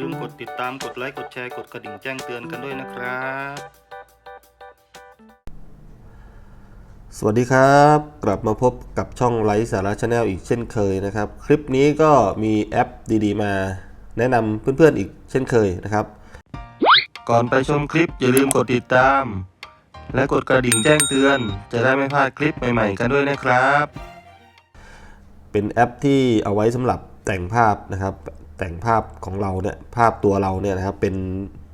ลืมกดติดตามกดไลค์กดแชร์กดกระดิ่งแจ้งเตือนกันด้วยนะครับ สวัสดีครับ กลับมาพบกับช่องไลฟ์สาระชาแนลอีกเช่นเคยนะครับ คลิปนี้ก็มีแอปดีๆ มา แนะนำเพื่อนๆอีกเช่นเคยนะครับ ก่อนไปชมคลิปอย่าลืมกดติดตาม และกดกระดิ่งแจ้งเตือน จะได้ไม่พลาดคลิปใหม่ๆ กันด้วยนะครับ เป็นแอปที่เอาไว้สำหรับแต่งภาพนะครับ แต่งภาพของเราเนี่ยภาพตัวเราเนี่ยนะครับเป็น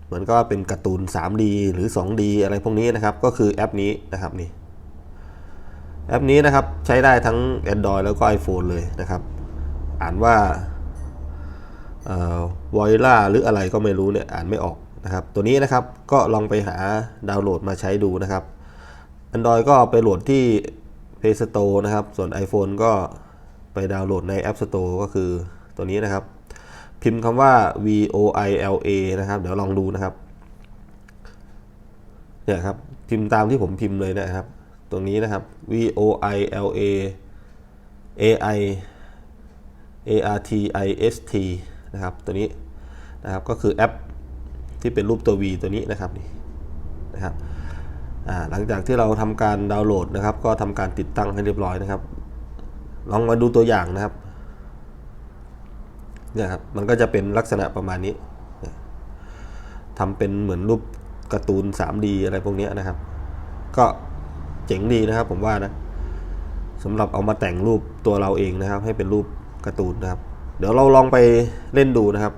เหมือนก็เป็นการ์ตูน 3D หรือ 2D อะไรพวกนี้นะครับ ก็คือแอปนี้นะครับนี่แอปนี้นะครับใช้ได้ทั้ง Android แล้วก็ iPhone เลยนะครับ อ่านว่าเอ่อ Voila หรืออะไรก็ไม่รู้เนี่ยอ่านไม่ออกนะครับ ตัวนี้นะครับก็ลองไปหาดาวน์โหลดมาใช้ดูนะครับ Android ก็ไปโหลดที่ Play Store นะครับ ส่วน iPhone ก็ไปดาวน์โหลดใน App Store ก็คือตัวนี้นะครับ พิมพ์คำว่า V O I L A นะครับ เดี๋ยวลองดูนะครับ เนี่ยครับ พิมพ์ตามที่ผมพิมพ์เลยนะครับ ตรงนี้นะครับ V O I L A A I A R T I S T นะครับ ตัวนี้นะครับ ก็คือแอปที่เป็นรูปตัว V ตัวนี้นะครับนี่นะครับหลังจากที่เราทำการดาวน์โหลดนะครับ ก็ทำการติดตั้งให้เรียบร้อยนะครับ ลองมาดูตัวอย่างนะครับ เนี่ยครับมันก็จะเป็นลักษณะประมาณนี้ทำเป็นเหมือนรูปการ์ตูน 3D อะไรพวกนี้นะครับ ก็เจ๋งดีนะครับผมว่านะสำหรับเอามาแต่งรูปตัวเราเองนะครับ ให้เป็นรูปการ์ตูนนะครับ เดี๋ยวเราลองไปเล่นดูนะครับ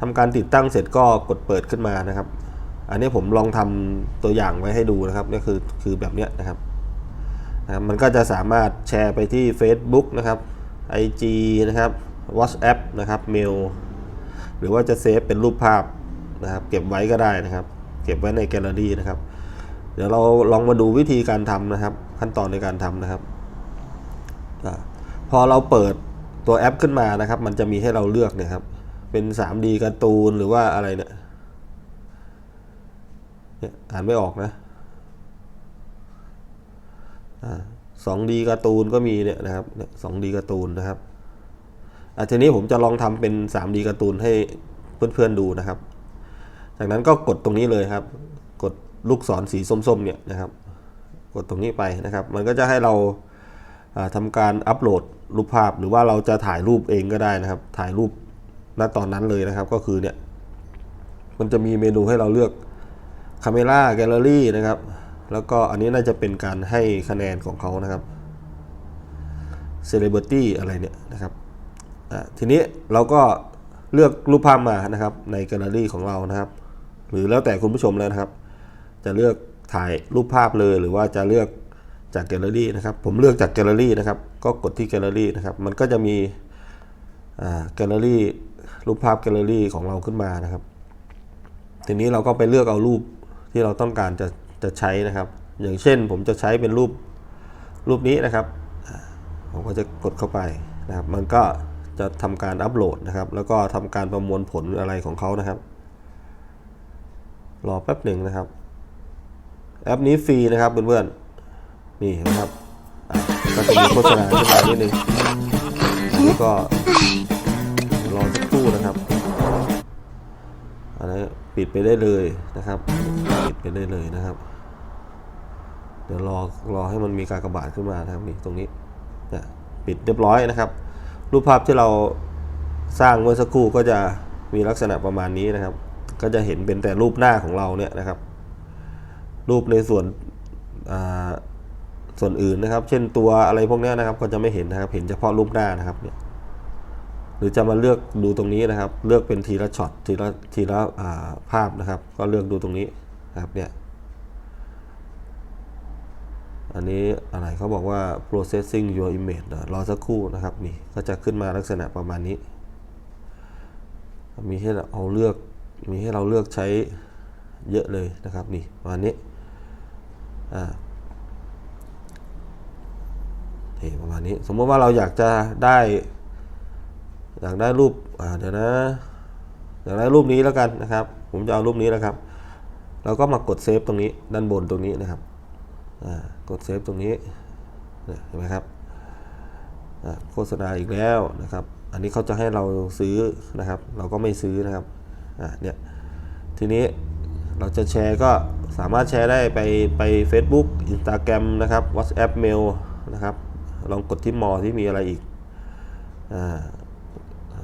ทำการติดตั้งเสร็จก็กดเปิดขึ้นมานะครับ อันนี้ผมลองทำตัวอย่างไว้ให้ดูนะครับนี่คือคือแบบเนี้ยนะครับนะครับมันก็จะสามารถแชร์ไปที่ Facebook นะครับ IG นะครับ WhatsApp นะครับเมลหรือว่าจะเซฟเป็นรูปภาพนะครับ เก็บไว้ก็ได้นะครับ เก็บไว้ในแกลเลอรี่นะครับ เดี๋ยวเราลองมาดูวิธีการทำนะครับ ขั้นตอนในการทำนะครับอพอเราเปิดตัวแอปขึ้นมานะครับ มันจะมีให้เราเลือกเนี่ยครับ เป็น 3D การ์ตูนหรือว่าอะไรเนี่ยเนี่ยอ่านไม่ออกนะสองดีการ์ตูนก็มีเนี่ยนะครับสองดีการ์ตูนนะครับ ทีนี้ผมจะลองทำเป็น 3D การ์ตูนให้เพื่อนๆดูนะครับ จากนั้นก็กดตรงนี้เลยครับ กดลูกศรสีส้มๆเนี่ยนะครับ กดตรงนี้ไปนะครับ มันก็จะให้เราอ่าทำการอัปโหลดรูปภาพหรือว่าเราจะถ่ายรูปเองก็ได้นะครับ ถ่ายรูปณตอนนั้นเลยนะครับ ก็คือเนี่ย มันจะมีเมนูให้เราเลือกคาเมล่าแกลเลอรี่นะครับ แล้วก็อันนี้น่าจะเป็นการให้คะแนนของเขานะครับเซเลบริตี้อะไรเนี่ยนะครับ ทีนี้เราก็เลือกรูปภาพมานะครับ ในแกลเลอรี่ของเรานะครับ หรือแล้วแต่คุณผู้ชมแล้วนะครับ จะเลือกถ่ายรูปภาพเลยหรือว่าจะเลือกจากแกลเลอรี่นะครับ ผมเลือกจากแกลเลอรี่นะครับ ก็กดที่แกลเลอรี่นะครับ มันก็จะมีแกลเลอรี่รูปภาพแกลเลอรี่ของเราขึ้นมานะครับ ทีนี้เราก็ไปเลือกเอารูปที่เราต้องการจะจะใช้นะครับ อย่างเช่นผมจะใช้เป็นรูปรูปนี้นะครับ ผมก็จะกดเข้าไปนะครับ มันก็ จะทำการอัปโหลดนะครับ แล้วก็ทำการประมวลผลอะไรของเขานะครับ รอแป๊บหนึ่งนะครับ แอปนี้ฟรีนะครับเพื่อนๆนี่นะครับก็จะมีโฆษณาขึ้นมานิดนึงอันนี้ก็รอสักครู่นะครับอันนี้ปิดไปได้เลยนะครับปิดไปได้เลยนะครับ เดี๋ยวรอรอให้มันมีการกระบาดขึ้นมานะครับนี่ตรงนี้ปิดเรียบร้อยนะครับ รูปภาพที่เราสร้างเมื่อสักครู่ก็จะมีลักษณะประมาณนี้นะครับ ก็จะเห็นเป็นแต่รูปหน้าของเราเนี่ยนะครับ รูปในส่วนส่วนอื่นนะครับ เช่นตัวอะไรพวกนี้นะครับ ก็จะไม่เห็นนะครับ เห็นเฉพาะรูปหน้านะครับเนี่ยหรือจะมาเลือกดูตรงนี้นะครับ เลือกเป็นทีละช็อตทีละทีละภาพนะครับ ก็เลือกดูตรงนี้นะครับเนี่ย อันนี้อะไรเขาบอกว่า processing your image นะรอสักครู่นะครับนี่ก็จะขึ้นมาลักษณะประมาณนี้ มีให้เราเลือกมีให้เราเลือกใช้เยอะเลยนะครับนี่ประมาณนี้อ่านี่ประมาณนี้สมมติว่าเราอยากจะได้ อยากได้รูปอ่าเดี๋ยวนะอยากได้รูปนี้แล้วกันนะครับ ผมจะเอารูปนี้แล้วครับ เราก็มากดเซฟตรงนี้ด้านบนตรงนี้นะครับ กดเซฟตรงนี้เห็นไหมครับโฆษณาอีกแล้วนะครับ อันนี้เขาจะให้เราซื้อนะครับ เราก็ไม่ซื้อนะครับเนี่ยทีนี้เราจะแชร์ก็สามารถแชร์ได้ไปไป Facebook Instagram นะครับ WhatsApp Mail นะครับ ลองกดที่มอที่มีอะไรอีกอ่า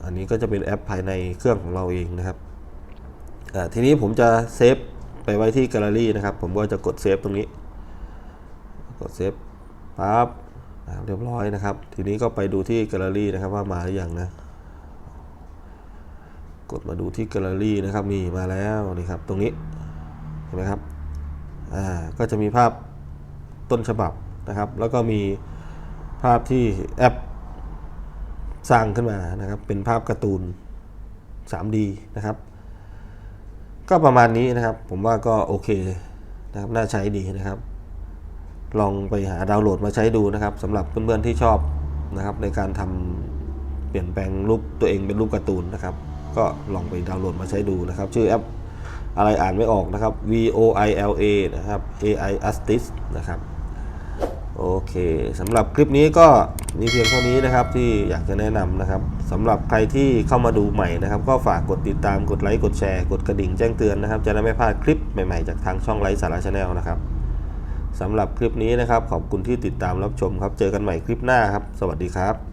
อันนี้ก็จะเป็นแอปภายในเครื่องของเราเองนะครับทีนี้ผมจะเซฟไปไว้ที่แกลเลอรี่นะครับ ผมก็จะกดเซฟตรงนี้ กดเซฟปั๊บนะครับเรียบร้อยนะครับ ทีนี้ก็ไปดูที่แกลเลอรี่นะครับว่ามาหรือยังนะ กดมาดูที่แกลเลอรี่นะครับนี่มาแล้วนี่ครับตรงนี้เห็นไหมครับอ่าก็จะมีภาพต้นฉบับนะครับ แล้วก็มีภาพที่แอปสร้างขึ้นมานะครับ เป็นภาพการ์ตูน 3D นะครับ ก็ประมาณนี้นะครับ ผมว่าก็โอเคนะครับน่าใช้ดีนะครับ ลองไปหาดาวน์โหลดมาใช้ดูนะครับสำหรับเพื่อนๆที่ชอบนะครับ ในการทำเปลี่ยนแปลงรูปตัวเองเป็นรูปการ์ตูนนะครับ ก็ลองไปดาวน์โหลดมาใช้ดูนะครับ ชื่อแอปอะไรอ่านไม่ออกนะครับ V O I L A นะครับ A I Artist นะครับโอเคสำหรับคลิปนี้ก็มีเพียงเท่านี้นะครับที่อยากจะแนะนำนะครับสำหรับใครที่เข้ามาดูใหม่นะครับ ก็ฝากกดติดตามกดไลค์กดแชร์ กดกระดิ่งแจ้งเตือนนะครับ จะได้ไม่พลาดคลิปใหม่ๆจากทางช่องไลฟ์สาระชาแนลนะครับ สำหรับคลิปนี้นะครับ ขอบคุณที่ติดตามรับชมครับ เจอกันใหม่คลิปหน้าครับ สวัสดีครับ